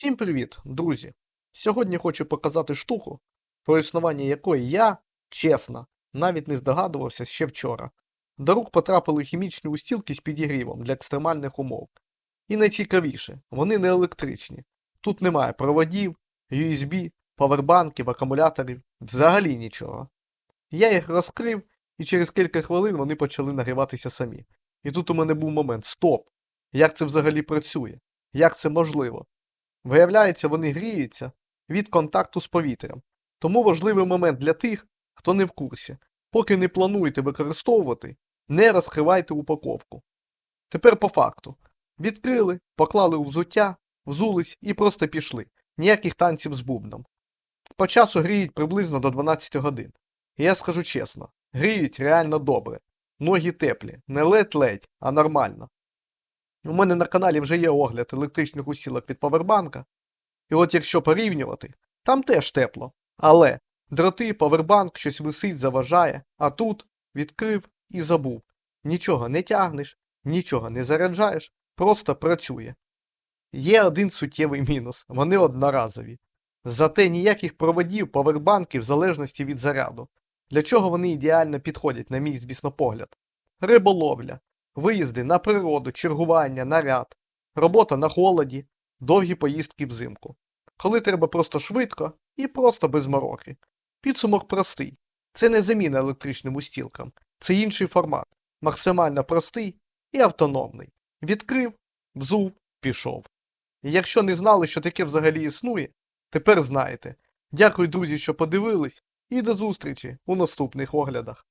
Всім привіт, друзі! Сьогодні хочу показати штуку, про існування якої я, чесно, навіть не здогадувався ще вчора. До рук потрапили хімічні устілки з підігрівом для екстремальних умов. І найцікавіше, вони не електричні. Тут немає проводів, USB, павербанків, акумуляторів, взагалі нічого. Я їх розкрив, і через кілька хвилин вони почали нагріватися самі. І тут у мене був момент: стоп! Як це взагалі працює? Як це можливо? Виявляється, вони гріються від контакту з повітрям. Тому важливий момент для тих, хто не в курсі. Поки не плануєте використовувати, не розкривайте упаковку. Тепер по факту. Відкрили, поклали у взуття, взулись і просто пішли. Ніяких танців з бубном. По часу гріють приблизно до 12 годин. Я скажу чесно, гріють реально добре. Ноги теплі, не ледь-ледь, а нормально. У мене на каналі вже є огляд електричних усілок від павербанка. І от якщо порівнювати, там теж тепло. Але дроти, павербанк щось висить, заважає, а тут відкрив і забув. Нічого не тягнеш, нічого не заряджаєш, просто працює. Є один суттєвий мінус вони одноразові. Зате ніяких проводів, павербанків в залежності від заряду. Для чого вони ідеально підходять, на мій звісно погляд. Риболовля, виїзди на природу, чергування, наряд, робота на холоді, довгі поїздки взимку. Коли треба просто швидко і просто без мороки. Підсумок простий. Це не заміна електричним устілкам, це інший формат, максимально простий і автономний. Відкрив, взув, пішов. Якщо не знали, що таке взагалі існує, тепер знаєте. Дякую, друзі, що подивились, і до зустрічі у наступних оглядах.